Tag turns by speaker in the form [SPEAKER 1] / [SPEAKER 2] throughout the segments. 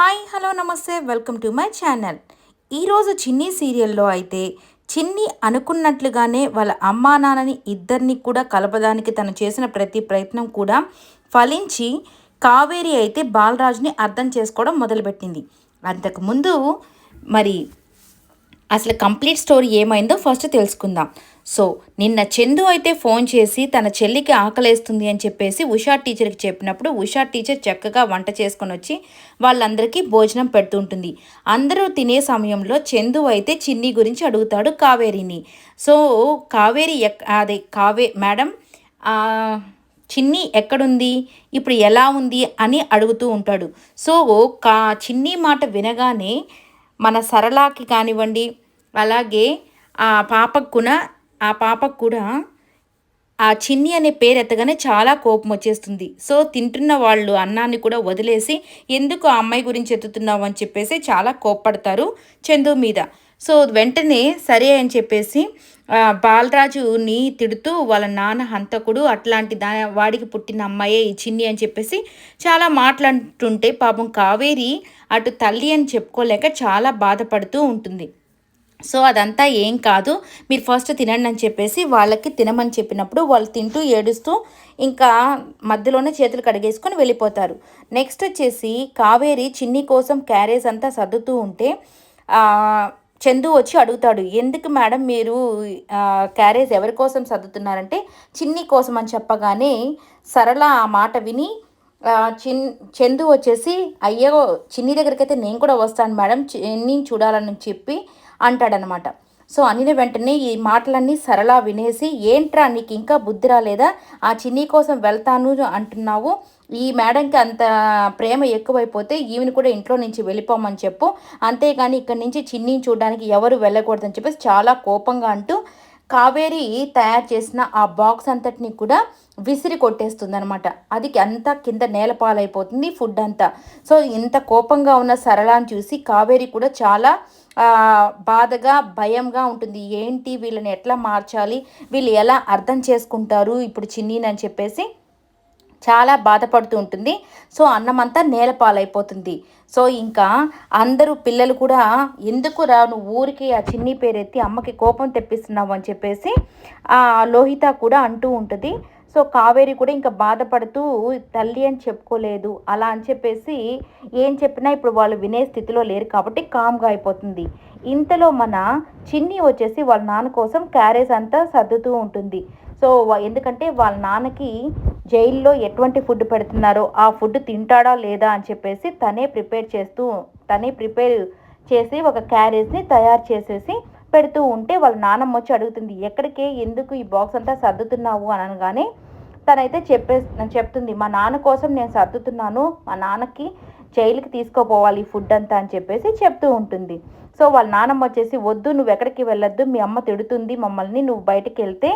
[SPEAKER 1] Hi hello నమస్తే welcome to my channel. ఈరోజు చిన్ని సీరియల్లో అయితే చిన్ని అనుకున్నట్లుగానే వాళ్ళ అమ్మా నాన్నని ఇద్దరిని కూడా కలపడానికి తను చేసిన ప్రతి ప్రయత్నం కూడా ఫలించి కావేరి అయితే బాలరాజుని అర్థం చేసుకోవడం మొదలుపెట్టింది. అంతకుముందు మరి అసలు కంప్లీట్ స్టోరీ ఏమైందో ఫస్ట్ తెలుసుకుందాం. సో నిన్న చందు అయితే ఫోన్ చేసి తన చెల్లికి ఆకలేస్తుంది అని చెప్పేసి ఉషా టీచర్కి చెప్పినప్పుడు ఉషా టీచర్ చక్కగా వంట చేసుకొని వచ్చి వాళ్ళందరికీ భోజనం పెడుతుంటుంది. అందరూ తినే సమయంలో చందు అయితే చిన్ని గురించి అడుగుతాడు కావేరిని. సో కావేరి ఎక్ అదే కావే మేడం చిన్ని ఎక్కడుంది? ఇప్పుడు ఎలా ఉంది? అని అడుగుతూ ఉంటాడు. సో కా చిన్ని మాట వినగానే మన సరళాకి కానివ్వండి అలాగే ఆ పాపకు కూడా ఆ పాపకు కూడా ఆ చిన్ని అనే పేరు ఎత్తగానే చాలా కోపం వచ్చేస్తుంది. సో తింటున్న వాళ్ళు అన్నాన్ని కూడా వదిలేసి ఎందుకు ఆ అమ్మాయి గురించి ఎత్తుతున్నావు? అని చెప్పేసి చాలా కోప్పడతారు చందు మీద. సో వెంటనే సరే అని చెప్పేసి బాలరాజుని తిడుతూ వాళ్ళ నాన్న హంతకుడు అట్లాంటి దా వాడికి పుట్టిన అమ్మాయే ఈ చిన్ని అని చెప్పేసి చాలా మాట్లాడుతుంటే పాపం కావేరి అటు తల్లి అని చెప్పుకోలేక చాలా బాధపడుతూ ఉంటుంది. సో అదంతా ఏం కాదు. మీరు ఫస్ట్ తినండి అని చెప్పేసి వాళ్ళకి తినమని చెప్పినప్పుడు వాళ్ళు తింటూ ఏడుస్తూ ఇంకా మధ్యలోనే చేతులు కడిగేసుకొని వెళ్ళిపోతారు. నెక్స్ట్ వచ్చేసి కావేరి చిన్ని కోసం క్యారేజ్ అంతా సర్దుతూ ఉంటే చందు వచ్చి అడుగుతాడు ఎందుకు మేడం మీరు క్యారేజ్ ఎవరి కోసం సర్దుతున్నారంటే చిన్ని కోసం అని చెప్పగానే సరళ ఆ మాట విని చిన్ చందు వచ్చేసి అయ్యో చిన్ని దగ్గరికి అయితే నేను కూడా వస్తాను మేడం చిన్ని చూడాలని చెప్పి అంటాడనమాట. సో అనిన వెంటనే ఈ మాటలన్నీ సరళ వినేసి ఏంట్రా నీకు ఇంకా బుద్ధి రాలేదా? ఆ చిన్ని కోసం వెళ్తాను అంటున్నావు. ఈ మేడంకి అంత ప్రేమ ఎక్కువైపోతే ఈమెను కూడా ఇంట్లో నుంచి వెళ్ళిపోమని చెప్పు. అంతేగాని ఇక్కడి నుంచి చిన్ని చూడడానికి ఎవరు వెళ్ళకూడదని చెప్పేసి చాలా కోపంగా అంటూ కావేరి తయారు చేసిన ఆ బాక్స్ అంతటిని కూడా విసిరి కొట్టేస్తుంది అనమాట అది అంతా కింద నేలపాలైపోతుంది ఫుడ్ అంతా. సో ఇంత కోపంగా ఉన్న సరళాన్ని చూసి కావేరి కూడా చాలా బాధగా భయంగా ఉంటుంది. ఏంటి వీళ్ళని ఎట్లా మార్చాలి? వీళ్ళు ఎలా అర్థం చేసుకుంటారు? ఇప్పుడు చిన్నీనని చెప్పేసి చాలా బాధపడుతూ ఉంటుంది. సో అన్నమంతా నేలపాలైపోతుంది. సో ఇంకా అందరూ పిల్లలు కూడా ఎందుకు రా నువ్వు ఊరికి ఆ చిన్ని పేరెత్తి అమ్మకి కోపం తెప్పిస్తున్నావు అని చెప్పేసి ఆ లోహిత కూడా అంటూ ఉంటుంది. సో కావేరి కూడా ఇంకా బాధపడుతూ తల్లి అని చెప్పుకోలేదు. అలా అని చెప్పేసి ఏం చెప్పినా ఇప్పుడు వాళ్ళు వినే స్థితిలో లేరు కాబట్టి కామ్గా అయిపోతుంది. ఇంతలో మన చిన్ని వచ్చేసి వాళ్ళ నాన్న కోసం క్యారేజ్ అంతా సర్దుతూ ఉంటుంది. సో ఎందుకంటే వాళ్ళ నాన్నకి జైల్లో ఎటువంటి ఫుడ్ పెడుతున్నారో ఆ ఫుడ్ తింటాడా లేదా అని చెప్పేసి తనే ప్రిపేర్ చేస్తూ తనే ప్రిపేర్ చేసి ఒక క్యారేజ్ని తయారు చేసేసి పెడుతూ ఉంటే వాళ్ళ నాన్నమ్మ వచ్చి అడుగుతుంది ఎక్కడికే ఎందుకు ఈ బాక్స్ అంతా సర్దుతున్నావు? అని అనగానే తనైతే చెప్పే చెప్తుంది మా నాన్న కోసం నేను సర్దుతున్నాను మా నాన్నకి జైలుకి తీసుకోపోవాలి ఫుడ్ అంతా అని చెప్పేసి చెప్తూ ఉంటుంది. సో వాళ్ళ నాన్నమ్మ వచ్చేసి వద్దు నువ్వు ఎక్కడికి వెళ్ళొద్దు మీ అమ్మ తిడుతుంది మమ్మల్ని నువ్వు బయటకు వెళ్తే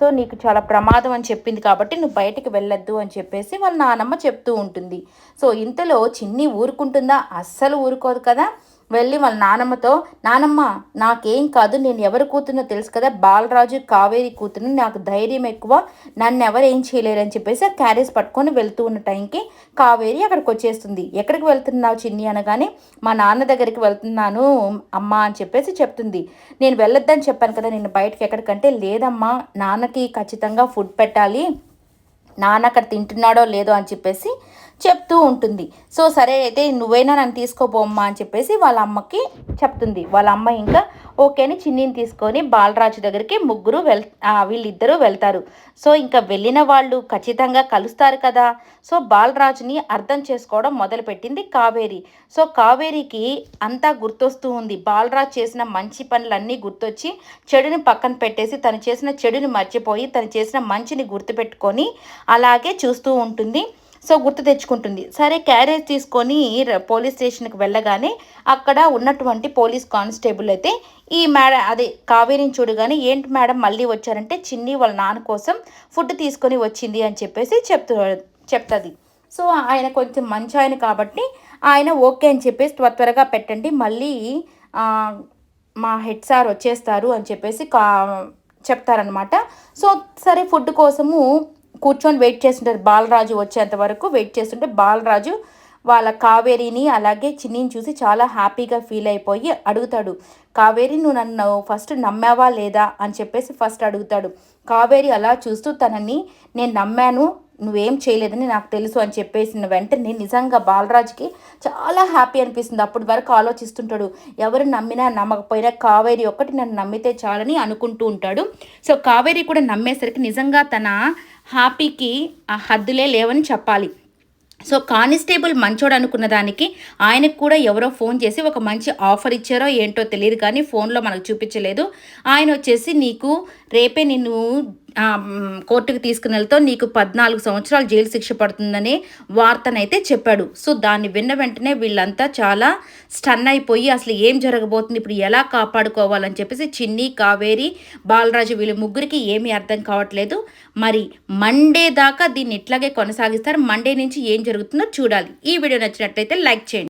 [SPEAKER 1] సో నీకు చాలా ప్రమాదం అని చెప్పింది కాబట్టి నువ్వు బయటికి వెళ్ళొద్దు అని చెప్పేసి వాళ్ళ నానమ్మ చెప్తూ ఉంటుంది. సో ఇంతలో చిన్ని ఊరుకుంటుందా? అస్సలు ఊరుకోదు కదా. వెళ్ళి వాళ్ళ నానమ్మతో నానమ్మ నాకేం కాదు నేను ఎవరు కూతున్నో తెలుసు కదా బాలరాజు కావేరి కూతురు నాకు ధైర్యం ఎక్కువ నన్ను ఎవరు ఏం చేయలేరని చెప్పేసి ఆ క్యారేజ్ పట్టుకొని వెళ్తూ ఉన్న టైంకి కావేరి అక్కడికి వచ్చేస్తుంది. ఎక్కడికి వెళ్తున్నావు చిన్ని? అనగానే మా నాన్న దగ్గరికి వెళ్తున్నాను అమ్మ అని చెప్పేసి చెప్తుంది. నేను వెళ్ళొద్దని చెప్పాను కదా నేను బయటకి ఎక్కడికంటే లేదమ్మా నాన్నకి ఖచ్చితంగా ఫుడ్ పెట్టాలి నాన్న అక్కడ తింటున్నాడో లేదో అని చెప్పేసి చెప్తూ ఉంటుంది. సో సరే అయితే నువ్వైనా నన్ను తీసుకోపోమ్మా అని చెప్పేసి వాళ్ళ అమ్మకి చెప్తుంది. వాళ్ళ అమ్మ ఇంకా ఓకే అని చిన్నిని తీసుకొని బాలరాజు దగ్గరికి ముగ్గురు వెల్ వీళ్ళిద్దరూ వెళ్తారు. సో ఇంకా వెళ్ళిన వాళ్ళు ఖచ్చితంగా కలుస్తారు కదా. సో బాలరాజుని అర్థం చేసుకోవడం మొదలుపెట్టింది కావేరి. సో కావేరికి అంతా గుర్తొస్తూ ఉంది. బాలరాజు చేసిన మంచి పనులన్నీ గుర్తొచ్చి చెడుని పక్కన పెట్టేసి తను చేసిన చెడుని మర్చిపోయి తను చేసిన మంచిని గుర్తుపెట్టుకొని అలాగే చూస్తూ ఉంటుంది. సో గుర్తు తెచ్చుకుంటుంది. సరే క్యారేజ్ తీసుకొని పోలీస్ స్టేషన్కి వెళ్ళగానే అక్కడ ఉన్నటువంటి పోలీస్ కానిస్టేబుల్ అయితే ఈ మేడం అదే కావేరిని చూడగానే ఏంటి మేడం మళ్ళీ వచ్చారంటే చిన్ని వాళ్ళ నాన్న కోసం ఫుడ్ తీసుకొని వచ్చింది అని చెప్పేసి చెప్తూ చెప్తుంది. సో ఆయన కొంచెం మంచి ఆయన కాబట్టి ఆయన ఓకే అని చెప్పేసి త్వర త్వరగా పెట్టండి మళ్ళీ మా హెడ్ సార్ వచ్చేస్తారు అని చెప్పేసి కా చెప్తారనమాట సో సరే ఫుడ్ కోసము కూర్చొని వెయిట్ చేస్తుంటారు. బాలరాజు వచ్చేంత వరకు వెయిట్ చేస్తుంటే బాలరాజు వాళ్ళ కావేరిని అలాగే చిన్నిని చూసి చాలా హ్యాపీగా ఫీల్ అయిపోయి అడుగుతాడు కావేరి నువ్వు నన్ను ఫస్ట్ నమ్మావా లేదా? అని చెప్పేసి ఫస్ట్ అడుగుతాడు. కావేరి అలా చూస్తూ తనని నేను నమ్మాను నువ్వేం చేయలేదని నాకు తెలుసు అని చెప్పేసిన వెంటనే నిజంగా బాలరాజుకి చాలా హ్యాపీ అనిపిస్తుంది. అప్పటి వరకు ఆలోచిస్తుంటాడు ఎవరు నమ్మినా నమ్మకపోయినా కావేరి ఒక్కటి నన్ను నమ్మితే చాలని అనుకుంటూ ఉంటాడు. సో కావేరి కూడా నమ్మేసరికి నిజంగా తన హ్యాపీకి ఆ హద్దులే లేవని చెప్పాలి. సో కానిస్టేబుల్ మంచోడు అనుకున్న దానికి ఆయనకు కూడా ఎవరో ఫోన్ చేసి ఒక మంచి ఆఫర్ ఇచ్చారో ఏంటో తెలియదు కానీ ఫోన్లో మనకు చూపించలేదు. ఆయన వచ్చేసి నీకు రేపే నిన్ను కోర్టుకు తీసుకుని వెళ్తే నీకు పద్నాలుగు సంవత్సరాలు జైలు శిక్ష పడుతుందనే వార్తనైతే చెప్పాడు. సో దాన్ని విన్న వెంటనే వీళ్ళంతా చాలా స్టన్ అయిపోయి అసలు ఏం జరగబోతుంది ఇప్పుడు ఎలా కాపాడుకోవాలని చెప్పేసి చిన్ని కావేరి బాలరాజు వీళ్ళ ముగ్గురికి ఏమీ అర్థం కావట్లేదు. మరి మండే దాకా దీన్ని ఇట్లాగే కొనసాగిస్తారు. మండే నుంచి ఏం జరుగుతుందో చూడాలి. ఈ వీడియో నచ్చినట్లయితే లైక్ చేయండి.